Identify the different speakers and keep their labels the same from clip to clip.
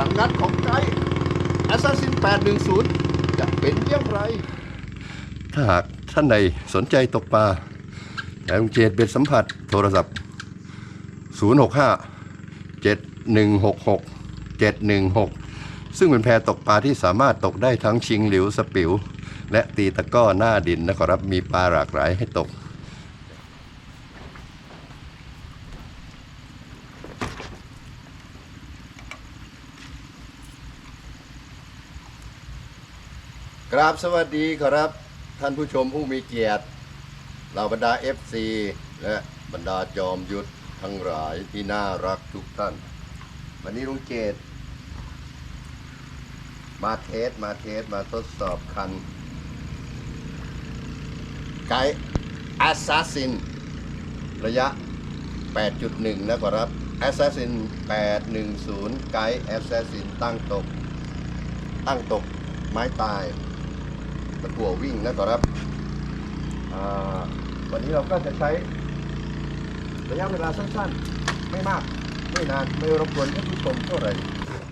Speaker 1: ลังงานของไกด์แอสซัสซิน810 จะเป็นอย่างไร
Speaker 2: ถ้าหากท่านใดสนใจตกปลาแต่ลงเจดเบ็ดสัมผัสโทรศัพท์ 065 7166 716 ซึ่งเป็นแพตกปลาที่สามารถตกได้ทั้งชิงหลิวสปิว และตีตะก้อหน้าดินนะครับมีปลาหลากหลายให้ตก
Speaker 1: กราบสวัสดีครับท่านผู้ชมผู้มีเกียรติเหล่าบรรดา FC และบรรดาจอมยุทธทั้งหลายที่น่ารักทุกท่าน วันนี้ลุงเกต มาเทสมาเทสมาทดสอบคัน ไกด์ Assassin ระยะ 8.1 นะครับ Assassin 810 ไกด์ Assassin ตั้งตก ตั้งตกไม้ตาย ตะกั่ววิ่งนะครับวันนี้เราก็จะใช้ระยะเวลาสั้นๆ ไม่มาก ไม่นาน ไม่รบกวนท่านผู้ชมเท่าไหร่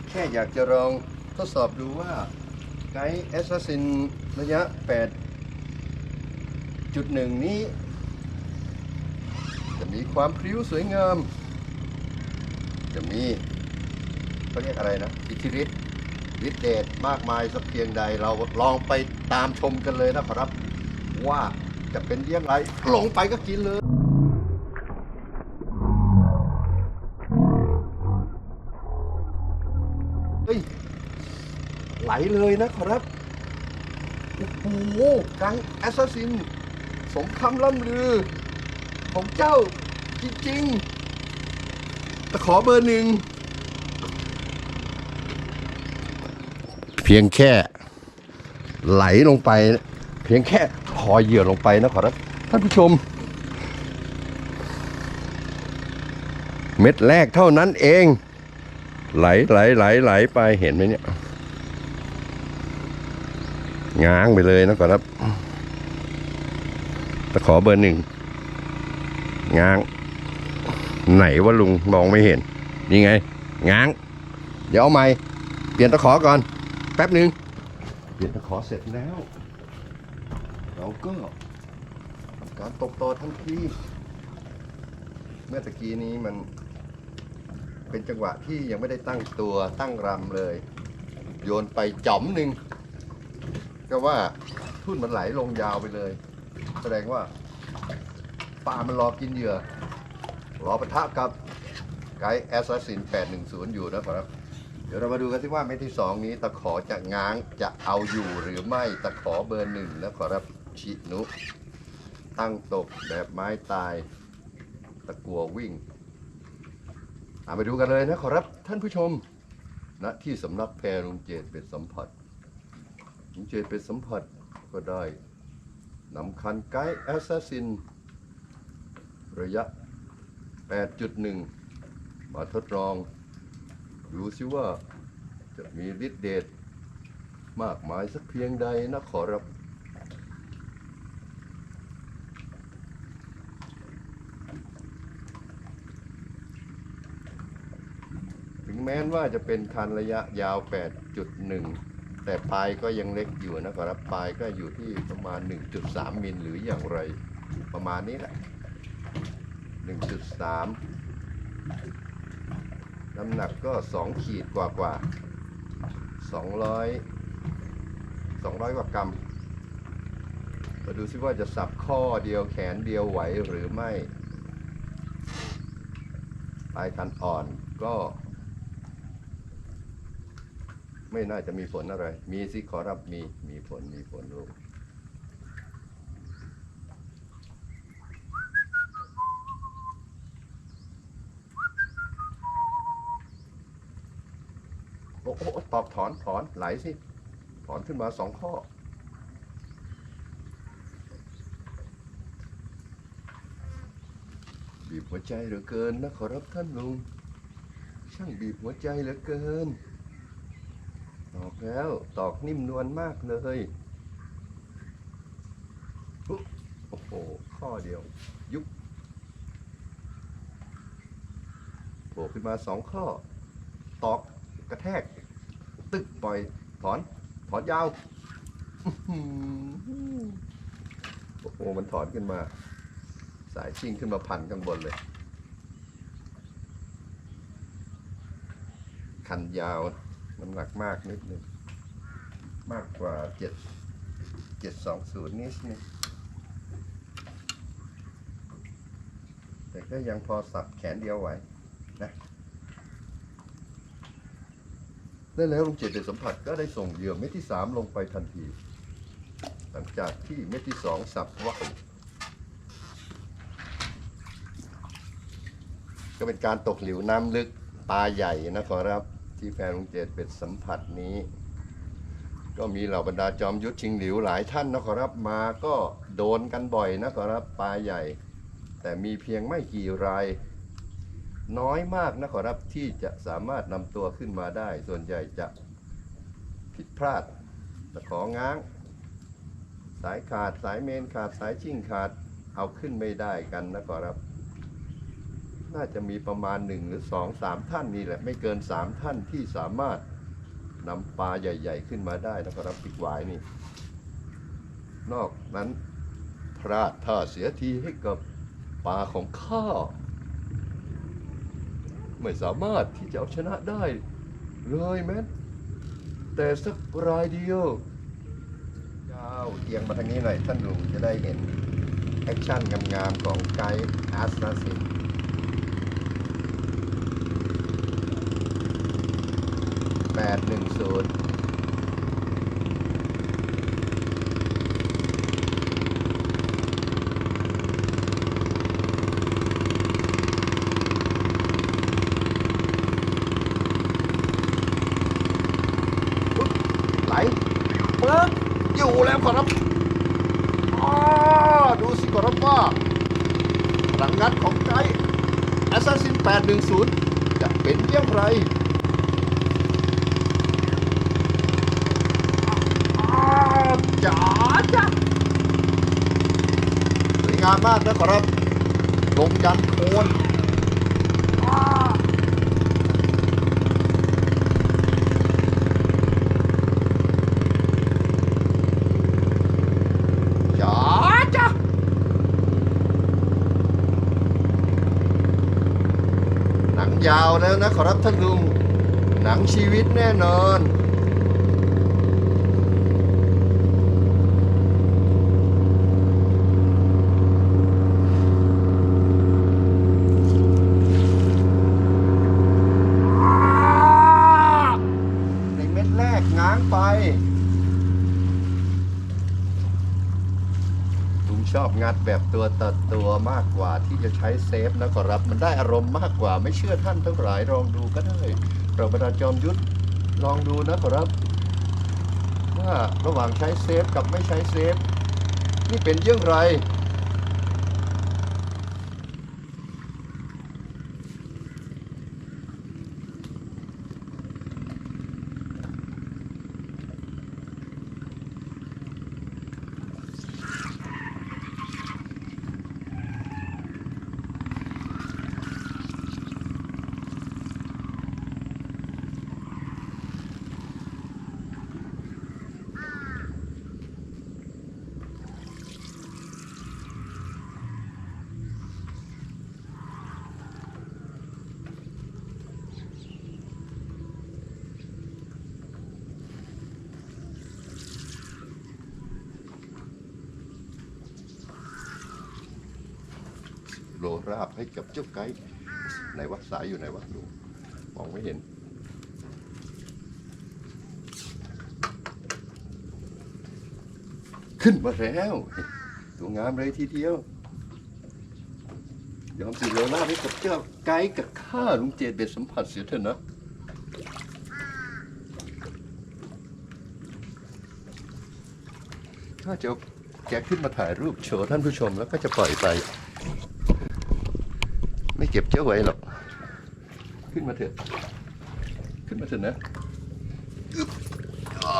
Speaker 1: แค่อยากจะลองทดสอบดูว่าไกด์แอสซัสซินระยะ 8.1 นี้ จะมีความพริ้วสวยงาม จะมีเขาเรียกอะไรนะ อิทธิฤทธิ์ ฤทธิเดชมากมายสักเพียงใดเราลองไปตามชมกันเลยนะครับ ว่าจะเป็นเยี่ยงไรลงไปก็กินเลยเฮ้ยไหลเลยนะครับ โอ้โหกังแอสซัสซิน สมคำล่ำลือ ของเจ้าจริงๆ แตะขอเบอร์หนึ่ง เพียงแค่ไหลลงไป เพียงแค่พอเหยื่อลงไปนะขอรับท่านผู้ชม เม็ดแรกเท่านั้นเอง ไหลไหลไหลไหลไปเห็นไหมเนี่ยง้างไปเลยนะขอรับตะขอเบอร์หนึ่งง้าง ไหนวะลุงมองไม่เห็น นี่ไง ง้าง เดี๋ยวเอาใหม่ เปลี่ยนตะขอก่อน แป๊บหนึ่งเปลี่ยนตะขอเสร็จแล้ว เราก็ทำการตกต่อทันทีเมื่อตะกี้นี้มันเป็นจังหวะที่ยังไม่ได้ตั้งตัวตั้งรำเลย โยนไปจ๋อมหนึ่งก็ว่าทุ่นมันไหลลงยาวไปเลย แสดงว่าปลามันรอกินเหยื่อ รอปะทะกับไกด์แอสซัสซิน810 อยู่นะครับ เดี๋ยวเรามาดูกันที่ว่าเม็ดที่สองนี้ตะขอจะง้างจะเอาอยู่หรือไม่ตะขอเบอร์หนึ่งแล้วขอรับชินุ ตั้งตกแบบไม้ตาย ตะกัววิ่งเอาไปดูกันเลยนะขอรับท่านผู้ชมณที่สำนักแพรลุงเจตเป็นสัมผัสลุงเจตเป็นสัมผัสก็ได้นำคันไกด์แอสซัสซิน ระยะ 8.1 มาทดลอง ดูสิว่าจะมีฤทธิ์เดชมากมายสักเพียงใดนะขอรับ ถึงแม้นว่าจะเป็นคันระยะยาว 8.1 แต่ปลายก็ยังเล็กอยู่นะขอรับ ปลายก็อยู่ที่ประมาณ 1.3 มิลหรืออย่างไร ประมาณนี้แหละ 1.3 น้ำหนักก็2ขีดกว่ากว่า200 200กว่ากรัมมาดูซิว่าจะสับข้อเดียวแขนเดียวไหวหรือไม่ปลายคันอ่อนก็ ไม่น่าจะมีผลอะไร มีสิขอรับมีมีผลมีผลลูก โอ้โอ้โอ้ตอบถอนถอนไหลสิ ถอนขึ้นมาสองข้อ บีบหัวใจเหลือเกินนะขอรับท่านลุง ช่างบีบหัวใจเหลือเกิน ตอกแล้วตอกนิ่มนวลมากเลยโอ้โห ข้อเดียว ยุบโผล่ขึ้นมาสองข้อ ตอกกระแทก ตึกปล่อย ถอน ถอนยาวอื้อหือโอ้โหมันถอนขึ้นมา สายชิ่งขึ้นมาพันข้างบนเลย คันยาวน้ำหนักมากนิดนึง มากกว่าเจ็ดเจ็ดสองศูนย์นิดนึงแต่ก็ยังพอสับแขนเดียวไหวนะ ได้แล้วลุงเจ็ดเดชสัมผัสก็ได้ส่งเหยื่อเม็ดที่สามลงไปทันที หลังจากที่เม็ดที่สองสับว่าก็เป็นการตกหลิวน้ำลึกปลาใหญ่นะขอรับ ที่แฟนลุงเจ็ดเป็ดสัมผัสนี้ ก็มีเหล่าบรรดาจอมยุทธชิงหลิวหลายท่านนะขอรับมาก็โดนกันบ่อยนะขอรับปลาใหญ่ แต่มีเพียงไม่กี่ราย น้อยมากนะขอรับที่จะสามารถนำตัวขึ้นมาได้ ส่วนใหญ่จะผิดพลาดตะของง้าง สายขาดสายเมนขาดสายชิ่งขาดเอาขึ้นไม่ได้กันนะขอรับ น่าจะมีประมาณหนึ่งหรือสองสามท่านนี่แหละ ไม่เกินสามท่านที่สามารถนำปลาใหญ่ ๆ ขึ้นมาได้นะขอรับปิกหวายนี่ นอกนั้นพลาดท่าเสียทีให้กับปลาของข้า ไม่สามารถที่จะเอาชนะได้ เลยแม้แต่สักรายเดียวยาวเอียงมาทางนี้หน่อยท่านลุงจะได้เห็นแอคชั่นงามๆของไกด์อาสนาสินแปดหนึ่งศูนย์ไหลปึ๊บ ดูแล้วขอรับอ้าดูสิขอรับว่าพลังงานของไกด์ Assassin 810 จะเป็นเยี่ยงไรอ้าจ๋าจ้ะสวยงามมากนะขอรับลงยันโคน ยาวแล้วนะขอรับท่านลุง หนังชีวิตแน่นอนเม็ดแรกง้างไปลุง ชอบงัดแบบตัวต่อตัวมากกว่าที่จะใช้เซฟนะขอรับมันได้อารมณ์มากกว่าไม่เชื่อท่านทั้งหลายลองดูก็ได้เราบรรดาจอมยุทธลองดูนะขอรับ ว่าระหว่างใช้เซฟกับไม่ใช้เซฟ นี่เป็นเรื่องไร โล ราบให้กับเจ้าไก่ไหนวะสายอยู่ไหนวะดูมองไม่เห็นขึ้นมาแล้วตัวงามเลยทีเดียวยอมสิโลราบให้กับเจ้าไก่กับข้าลุงเจดเบ็ดสัมผัสเสียเถอะนะถ้าจะแกขึ้นมาถ่ายรูปโชว์ท่านผู้ชมแล้วก็จะปล่อยไป เก็บเจ้าไว้หรอก ขึ้นมาเถอะ ขึ้นมาเถอะนะอึ๊บอ่า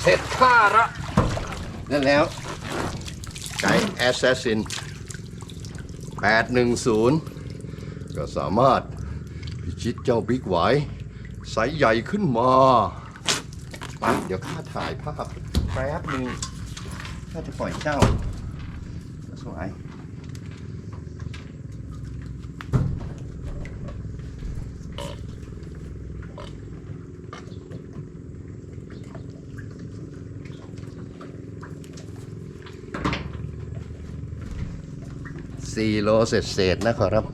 Speaker 1: เสร็จข้าละนั่นแล้ว ไกด์แอสซัสซิน 810
Speaker 2: ก็สามารถพิชิตเจ้าบิ๊กไหวายไซส์ใหญ่ขึ้นมา ไป เดี๋ยวข้าถ่ายภาพแป๊บหนึ่ง ข้าจะปล่อยเจ้าสวยสี่โลเศษเศษนะขอรับ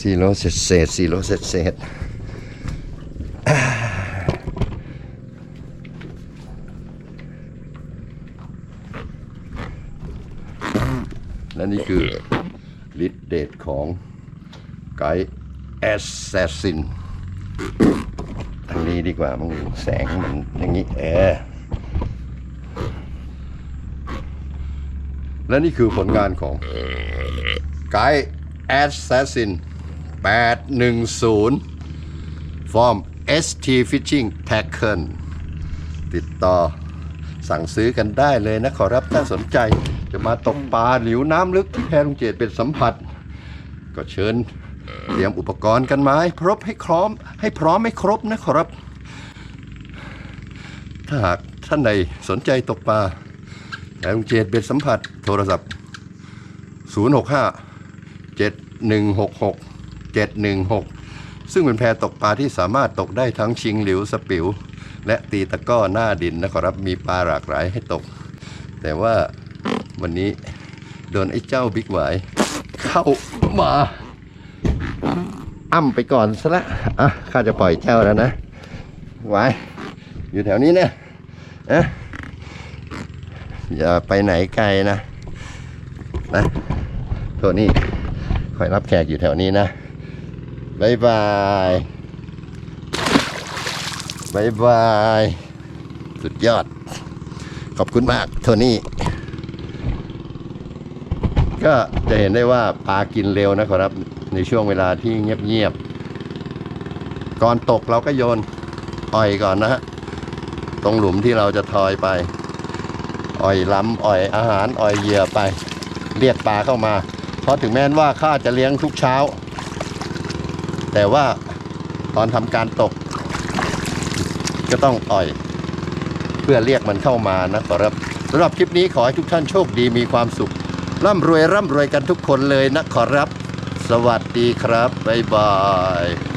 Speaker 2: สี่โลเศษเศษสี่โลเศษเศษอ่าและนี่คือฤทธิ์เดชของไกด์แอ สแซสซินอันนี้ดีกว่ามึงแสงมันอย่างนี้เออและนี่คือผลงานของไกด์แอสแซสซิน810 ฟอร์ม ST Fishing Tackle ติดต่อสั่งซื้อกันได้เลยนะขอรับถ้าสนใจจะมาตกปลาหลิวน้ำลึกที่แพรลุงเจตเป็นสัมผัส ก็เชิญ เตรียมอุปกรณ์กันมาให้ครบให้พร้อม ให้พร้อมให้ครบนะขอรับ ถ้าหากท่านใดสนใจตกปลาแอลุงเจตเบ็ดสัมผัส โทรศัพท์ 065 7166 716 ซึ่งเป็นแพตกปลาที่สามารถตกได้ทั้งชิงหลิวสปิว และตีตะก้อหน้าดินนะครับ มีปลาหลากหลายให้ตก แต่ว่าวันนี้โดนไอ้เจ้าบิ๊กหวายเข้ามา อ้ำไปก่อนซะละอะข้าจะปล่อยเจ้าแล้วนะหวายอยู่แถวนี้เนี่ยนะอย่าไปไหนไกลนะนะโทนี่คอยรับแขกอยู่แถวนี้นะบายบายบายบาย สุดยอด ขอบคุณมากโทนี่ ก็จะเห็นได้ว่าปลากินเร็วนะครับ ในช่วงเวลาที่เงียบๆก่อนตกเราก็โยนอ่อยก่อนนะฮะตรงหลุมที่เราจะทอยไป อ่อยล้ำอ่อยอาหารอ่อยเหยื่อไป เรียกปลาเข้ามา เพราะถึงแม้นว่าข้าจะเลี้ยงทุกเช้า แต่ว่าตอนทำการตก ก็ต้องอ่อย เพื่อเรียกมันเข้ามานะครับสำหรับคลิปนี้ขอให้ทุกท่านโชคดีมีความสุขร่ำรวยร่ำรวยกันทุกคนเลยนะขอรับ สวัสดีครับ บ๊ายบาย